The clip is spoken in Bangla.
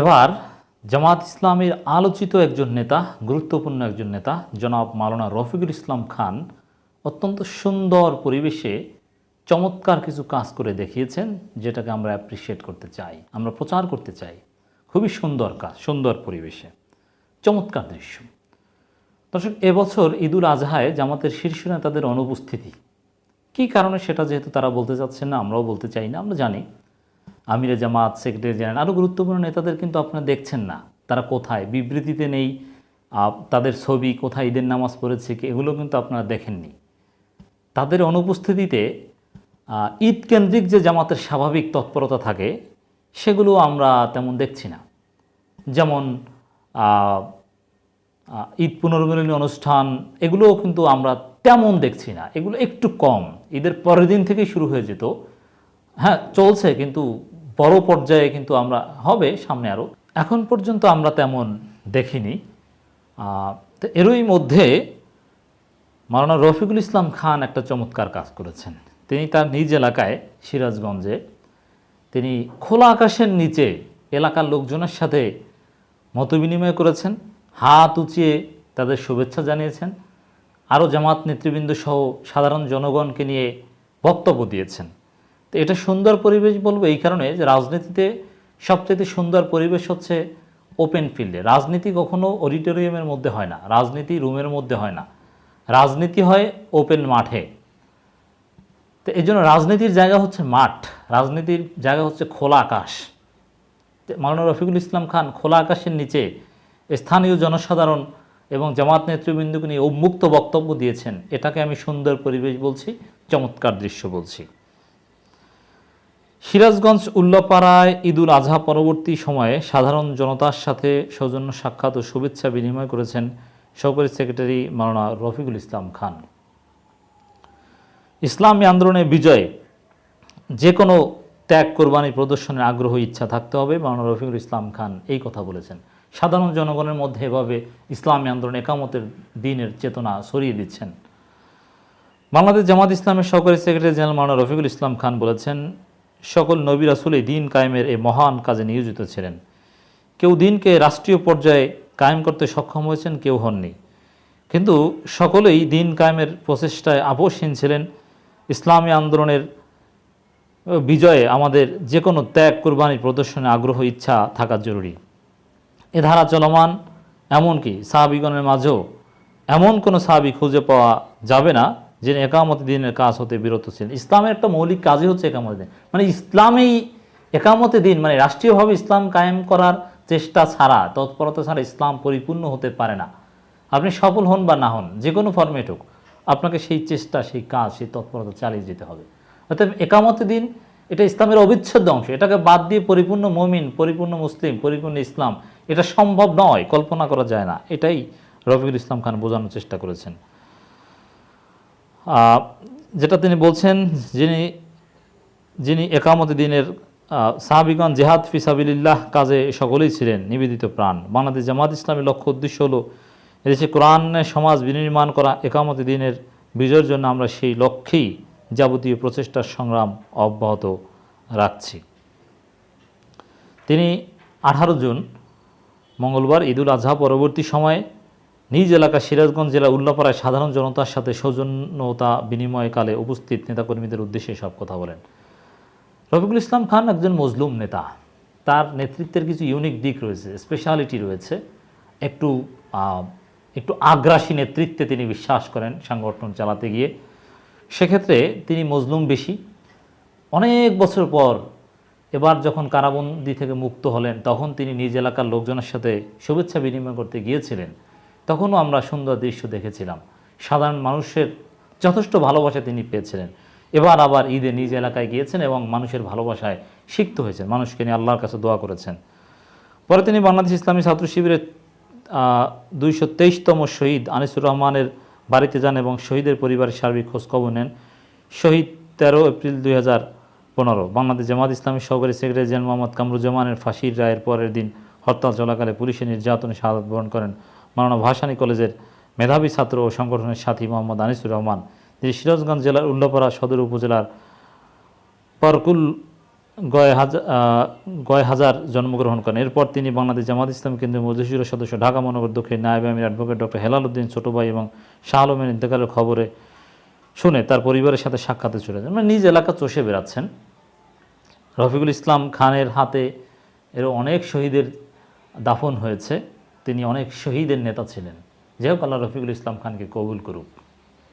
এবার জামাত ইসলামের আলোচিত একজন নেতা, গুরুত্বপূর্ণ একজন নেতা, জনাব মালানা রফিকুল ইসলাম খান অত্যন্ত সুন্দর পরিবেশে চমৎকার কিছু কাজ করে দেখিয়েছেন, যেটাকে আমরা অ্যাপ্রিসিয়েট করতে চাই, আমরা প্রচার করতে চাই। খুবই সুন্দর কাজ, সুন্দর পরিবেশে। চমৎকার দৃশ্য। দর্শক, এবছর ঈদুল আজহায় জামাতের শীর্ষ নেতাদের অনুপস্থিতি। কী কারণে সেটা যেহেতু তারা বলতে চাচ্ছেন না, আমরাও বলতে চাই না, আমরা জানি। আমিরে জামাত, সেক্রেটারি জেনারেল আরও গুরুত্বপূর্ণ নেতাদের কিন্তু আপনারা দেখছেন না। তারা কোথায়? বিবৃতিতে নেই। তাদের ছবি কোথায়? ঈদের নামাজ পড়েছে কি? এগুলো কিন্তু আপনারা দেখেননি। তাদের অনুপস্থিতিতে ঈদ কেন্দ্রিক যে জামাতের স্বাভাবিক তৎপরতা থাকে সেগুলো আমরা তেমন দেখছি না। যেমন ঈদ পুনর্মিলনী অনুষ্ঠান, এগুলোও কিন্তু আমরা তেমন দেখছি না। এগুলো একটু কম। ঈদের পরের দিন থেকেই শুরু হয়ে যেত। হ্যাঁ চলছে, কিন্তু বড় পর্যায়ে কিন্তু আমরা, হবে সামনে আরও এখন পর্যন্ত আমরা তেমন দেখিনি। তো এরই মধ্যে মাওলানা রফিকুল ইসলাম খান একটা চমৎকার কাজ করেছেন। তিনি তার নিজ এলাকায়, সিরাজগঞ্জে, তিনি খোলা আকাশের নিচে এলাকার লোকজনের সাথে মতবিনিময় করেছেন, হাত উঁচিয়ে তাদের শুভেচ্ছা জানিয়েছেন আরও জামাত নেতৃবৃন্দ সহ সাধারণ জনগণকে নিয়ে বক্তব্য দিয়েছেন। তো এটা সুন্দর পরিবেশ বলব এই কারণে যে রাজনীতিতে সবচেয়ে সুন্দর পরিবেশ হচ্ছে ওপেন ফিল্ডে রাজনীতি কখনো অডিটোরিয়ামের মধ্যে হয় না, রাজনীতি রুমের মধ্যে হয় না। রাজনীতি হয় ওপেন মাঠে। তো এই জন্য রাজনীতির জায়গা হচ্ছে মাঠ, রাজনীতির জায়গা হচ্ছে খোলা আকাশ। মাওলানা রফিকুল ইসলাম খান খোলা আকাশের নিচে স্থানীয় জনসাধারণ এবং জামাত নেতৃবৃন্দকে নিয়ে উন্মুক্ত বক্তব্য দিয়েছেন। এটাকে আমি সুন্দর পরিবেশ বলছি, চমৎকার দৃশ্য বলছি। সিরাজগঞ্জ উল্লাপাড়ায় ঈদুল আজহা পরবর্তী সময়ে সাধারণ জনতার সাথে সৌজন্য সাক্ষাৎ ও শুভেচ্ছা বিনিময় করেছেন সহকারী সেক্রেটারি মাওলানা রফিকুল ইসলাম খান। ইসলামী আন্দোলনে বিজয়ে, যে কোনো ত্যাগ, কোরবানি প্রদর্শনের আগ্রহ, ইচ্ছা থাকতে হবে, মাওলানা রফিকুল ইসলাম খান এই কথা বলেছেন। সাধারণ জনগণের মধ্যে এভাবে ইসলামী আন্দোলন একামতের দিনের চেতনা সরিয়ে দিচ্ছেন। বাংলাদেশ জামাত ইসলামের সহকারী সেক্রেটারি জেনারেল মাওলানা রফিকুল ইসলাম খান বলেছেন সকল নবী রাসুলই দিন কায়েমের এই মহান কাজে নিয়োজিত ছিলেন। কেউ দিনকে রাষ্ট্রীয় পর্যায়ে কায়েম করতে সক্ষম হয়েছেন, কেউ হননি। কিন্তু সকলেই দিন কায়েমের প্রচেষ্টায় আপোষহীন ছিলেন। ইসলামী আন্দোলনের বিজয়ে আমাদের যে কোনো ত্যাগ কোরবানি প্রদর্শনে আগ্রহ, ইচ্ছা থাকা জরুরি। এ ধারা চলমান, এমনকি সাহাবিগণের মাঝেও এমন কোনো সাহাবি খুঁজে পাওয়া যাবে না যিনি একামত দিনের কাজ হতে বিরত ছিলেন। ইসলামের একটা মৌলিক কাজই হচ্ছে একামত দিন। মানে ইসলামেই একামতে দিন মানে রাষ্ট্রীয়ভাবে ইসলাম কায়েম করার চেষ্টা ছাড়া, তৎপরতা ছাড়া ইসলাম পরিপূর্ণ হতে পারে না। আপনি সফল হন বা না হন, যে কোনো ফর্মেট হোক, আপনাকে সেই চেষ্টা, সেই কাজ, সেই তৎপরতা চালিয়ে যেতে হবে। অর্থাৎ একামতে দিন, এটা ইসলামের অবিচ্ছেদ্য অংশ। এটাকে বাদ দিয়ে পরিপূর্ণ মমিন, পরিপূর্ণ মুসলিম, পরিপূর্ণ ইসলাম, এটা সম্ভব নয়, কল্পনা করা যায় না। এটাই রফিকুল ইসলাম খান বোঝানোর চেষ্টা করেছেন। যেটা তিনি বলছেন যিনি যিনি একামতে দিনের আহ, সাহাবিগণ জেহাদ ফিসাবিল্লাহ কাজে সকলেই ছিলেন নিবেদিত প্রাণ। বাংলাদেশ জামাত ইসলামের লক্ষ্য উদ্দেশ্য হলো এদেশে কোরআনের সমাজ বিনির্মাণ করা একামতে দিনের বিজয়ের জন্য আমরা সেই লক্ষ্যেই যাবতীয় প্রচেষ্টার সংগ্রাম অব্যাহত রাখছি। তিনি আঠারো জুন মঙ্গলবার ঈদুল আজহা পরবর্তী সময়ে নিজ এলাকা সিরাজগঞ্জ জেলা উল্লাপাড়ায় সাধারণ জনতার সাথে সৌজন্যতা বিনিময়কালে উপস্থিত নেতাকর্মীদের উদ্দেশ্যে সব কথা বলেন। রফিকুল ইসলাম খান একজন মজলুম নেতা। তার নেতৃত্বের কিছু ইউনিক দিক রয়েছে স্পেশালিটি রয়েছে। একটু একটু আগ্রাসী নেতৃত্বে তিনি বিশ্বাস করেন সংগঠন চালাতে গিয়ে। সেক্ষেত্রে তিনি মজলুম বেশি। অনেক বছর পর এবার যখন কারাবন্দি থেকে মুক্ত হলেন, তখন তিনি নিজ এলাকার লোকজনের সাথে শুভেচ্ছা বিনিময় করতে গিয়েছিলেন। তখনও আমরা সুন্দর দৃশ্য দেখেছিলাম। সাধারণ মানুষের যথেষ্ট ভালোবাসা তিনি পেয়েছিলেন। এবার আবার ঈদে নিজ এলাকায় গিয়েছেন এবং মানুষের ভালোবাসায় সিক্ত হয়েছেন। মানুষকে নিয়ে আল্লাহর কাছে দোয়া করেছেন। পরে তিনি বাংলাদেশ ইসলামী ছাত্র শিবিরের দুইশো তেইশতম শহীদ আনিসুর রহমানের বাড়িতে যান এবং শহীদের পরিবারের সার্বিক খোঁজখবর নেন। শহীদ তেরো এপ্রিল দুই হাজার পনেরো, বাংলাদেশ জামাত ইসলামী সহকারী সেক্রেটারি জেন মোহাম্মদ কামরুজ্জামানের ফাঁসির রায়ের পরের দিন হরতাল চলাকালে পুলিশের নির্যাতনে শাহাদত বরণ করেন মাওলানা ভাসানী কলেজের মেধাবী ছাত্র ও সংগঠনের সাথী মোহাম্মদ আনিসুর রহমান তিনি সিরাজগঞ্জ জেলার উল্লাপাড়া সদর উপজেলার পারকুল গয় হাজার গয় হাজার জন্মগ্রহণ করেন। এরপর তিনি বাংলাদেশ জামাত ইসলাম কেন্দ্রীয় মজলিসুরের সদস্য, ঢাকা মহানগর দক্ষিণ নায়েব আমির অ্যাডভোকেট ডক্টর হেলাল উদ্দিন ছোট ভাই এবং শাহ আলমের ইন্তেকালের খবরে শুনে তার পরিবারের সাথে সাক্ষাতে চলে যান। মানে নিজ এলাকা চষে বেড়াচ্ছেন। রফিকুল ইসলাম খানের হাতে এর অনেক শহীদের দাফন হয়েছে। তিনি অনেক শহীদের নেতা ছিলেন। যাই হোক আল্লাহ রফিকুল ইসলাম খানকে কবুল করুক।